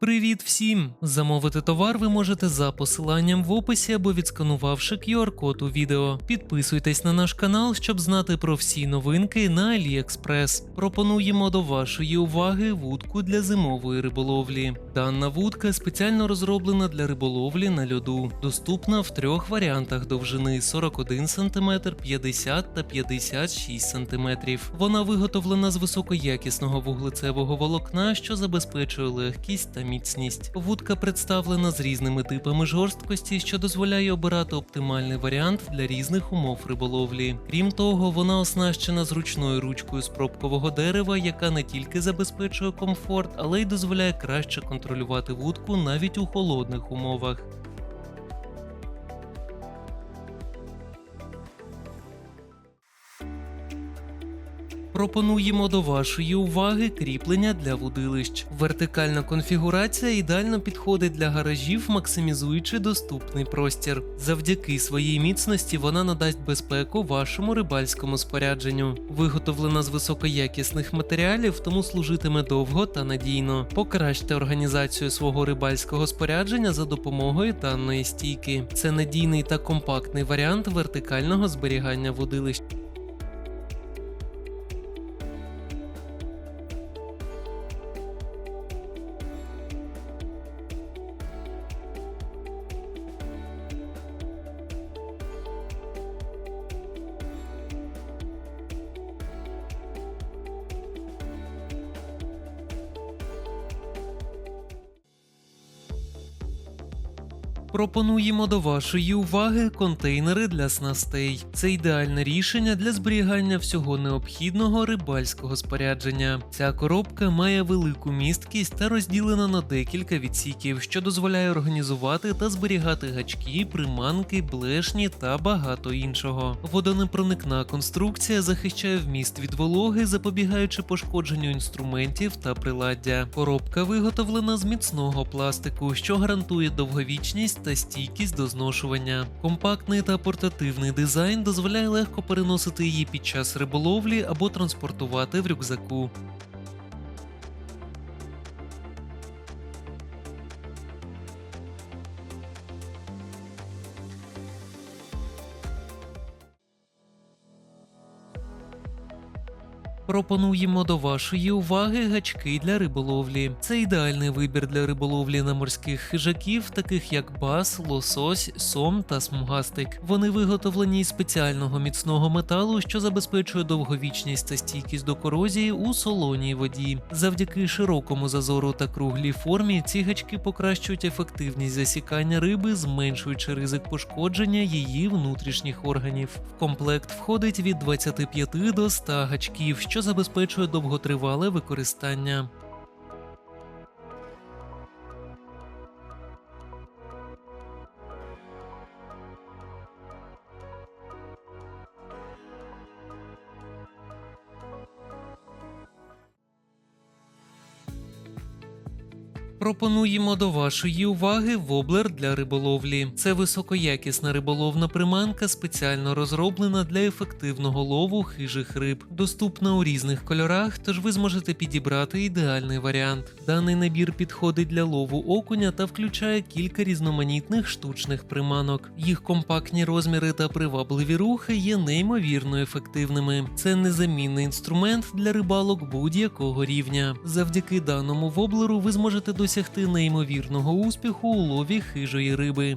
Привіт всім! Замовити товар ви можете за посиланням в описі або відсканувавши QR-код у відео. Підписуйтесь на наш канал, щоб знати про всі новинки на AliExpress. Пропонуємо до вашої уваги вудку для зимової риболовлі. Дана вудка спеціально розроблена для риболовлі на льоду, доступна в трьох варіантах довжини 41 см, 50 та 56 см. Вона виготовлена з високоякісного вуглецевого волокна, що забезпечує легкість та міцність. Вудка представлена з різними типами жорсткості, що дозволяє обирати оптимальний варіант для різних умов риболовлі. Крім того, вона оснащена зручною ручкою з пробкового дерева, яка не тільки забезпечує комфорт, але й дозволяє краще контролювати вудку навіть у холодних умовах. Пропонуємо до вашої уваги кріплення для вудилищ. Вертикальна конфігурація ідеально підходить для гаражів, максимізуючи доступний простір. Завдяки своїй міцності вона надасть безпеку вашому рибальському спорядженню. Виготовлена з високоякісних матеріалів, тому служитиме довго та надійно. Покращте організацію свого рибальського спорядження за допомогою даної стійки. Це надійний та компактний варіант вертикального зберігання водилищ. Пропонуємо до вашої уваги контейнери для снастей. Це ідеальне рішення для зберігання всього необхідного рибальського спорядження. Ця коробка має велику місткість та розділена на декілька відсіків, що дозволяє організувати та зберігати гачки, приманки, блешні та багато іншого. Водонепроникна конструкція захищає вміст від вологи, запобігаючи пошкодженню інструментів та приладдя. Коробка виготовлена з міцного пластику, що гарантує довговічність та стійкість до зношування. Компактний та портативний дизайн дозволяє легко переносити її під час риболовлі або транспортувати в рюкзаку. Пропонуємо до вашої уваги гачки для риболовлі. Це ідеальний вибір для риболовлі на морських хижаків, таких як бас, лосось, сом та смугастик. Вони виготовлені із спеціального міцного металу, що забезпечує довговічність та стійкість до корозії у солоній воді. Завдяки широкому зазору та круглій формі ці гачки покращують ефективність засікання риби, зменшуючи ризик пошкодження її внутрішніх органів. В комплект входить від 25 до 100 гачків, що забезпечує довготривале використання. Пропонуємо до вашої уваги воблер для риболовлі. Це високоякісна риболовна приманка, спеціально розроблена для ефективного лову хижих риб. Доступна у різних кольорах, тож ви зможете підібрати ідеальний варіант. Даний набір підходить для лову окуня та включає кілька різноманітних штучних приманок. Їх компактні розміри та привабливі рухи є неймовірно ефективними. Це незамінний інструмент для рибалок будь-якого рівня. Завдяки даному воблеру ви зможете досягти неймовірного успіху у лові хижої риби.